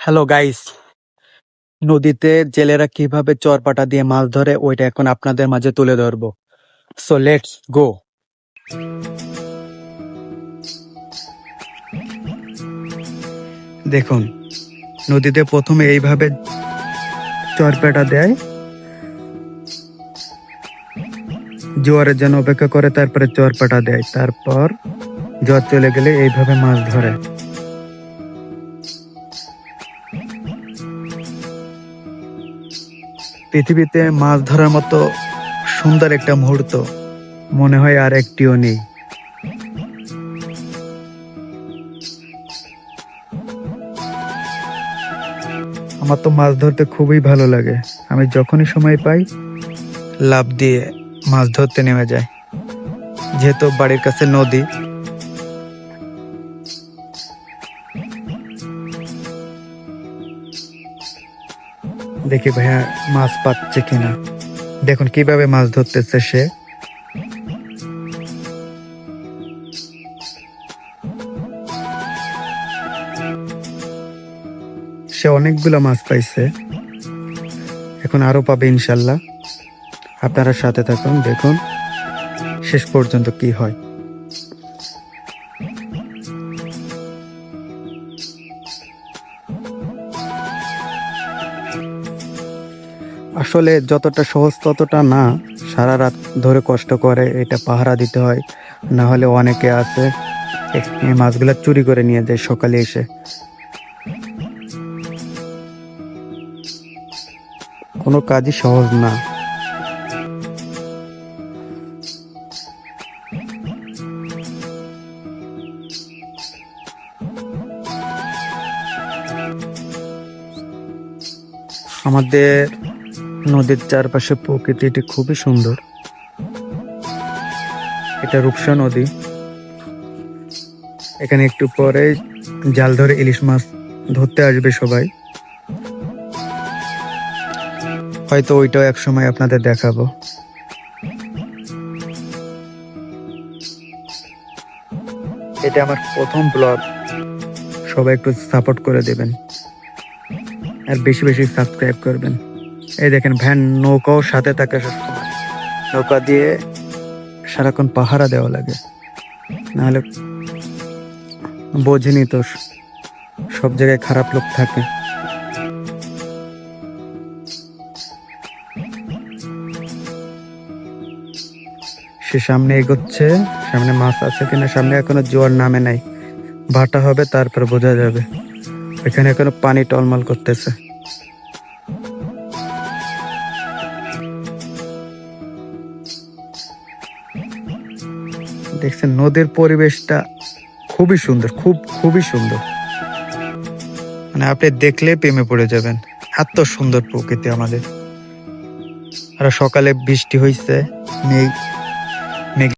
Hello guys নদীতে জেলেরা কীভাবে চরপাটা দিয়ে মাছ ধরে, ওইটা এখন আপনাদের মাঝে তুলে ধরবো। সো লেটস গো দেখুন, নদীতে প্রথমে এইভাবে চরপাটা দেয়। জোয়ারের জন্য অপেক্ষা করে, তারপরে চরপাটা দেয়। তারপর জ্বর চলে গেলে এইভাবে মাছ ধরে। পৃথিবীতে মাছ ধরার মতো সুন্দর একটা মুহূর্ত মনে হয় আর একটিও নেই। আমার তো মাছ ধরতে খুবই ভালো লাগে। আমি যখনই সময় পাই লাভ দিয়ে মাছ ধরতে নেমে যাই। যেহেতু বাড়ির কাছে নদী দেখি ভাইয়া মাছ পাচ্ছে কিনা। দেখুন কীভাবে মাছ ধরতেছে সে। সে অনেকগুলো মাছ পাইছে। এখন আরও পাবে ইনশাল্লাহ। আপনারা সাথে থাকুন, দেখুন শেষ পর্যন্ত কি হয়। আসলে যতটা সহজ ততটা না। সারা রাত ধরে কষ্ট করে, এটা পাহারা দিতে হয়। না হলে অনেকে আছে, এই মাছগুলো চুরি করে নিয়ে যায় সকালে এসে। কোনো কাজই সহজ না। আমাদের নদীর চারপাশে প্রকৃতিটি খুবই সুন্দর। এটা রূপসা নদী। এখানে একটু পরে জাল ধরে ইলিশ মাছ ধরতে আসবে সবাই। হয়তো ওইটাও এক সময় আপনাদের দেখাবো। এটা আমার প্রথম ব্লগ। সবাই একটু সাপোর্ট করে দেবেন। আর বেশি বেশি সাবস্ক্রাইব করবেন। এই দেখেন, ভ্যান নৌকাও সাথে থাকে নৌকা দিয়ে সারাক্ষণ পাহারা দেওয়া লাগে। নাহলে বোঝেনি তো সব জায়গায় খারাপ লোক থাকে। সে সামনে এগোচ্ছে, সামনে মাছ আছে কিনা সামনে এখনও জোয়ার নামে নাই। ভাটা হবে, তারপর বোঝা যাবে। এখানে এখনও পানি টলমল করতেছে। দেখছেন, নদীর পরিবেশটা খুবই সুন্দর, খুব, খুবই সুন্দর। মানে আপনি দেখলে প্রেমে পড়ে যাবেন। এত সুন্দর প্রকৃতি আমাদের। আর সকালে বৃষ্টি হয়েছে মেঘ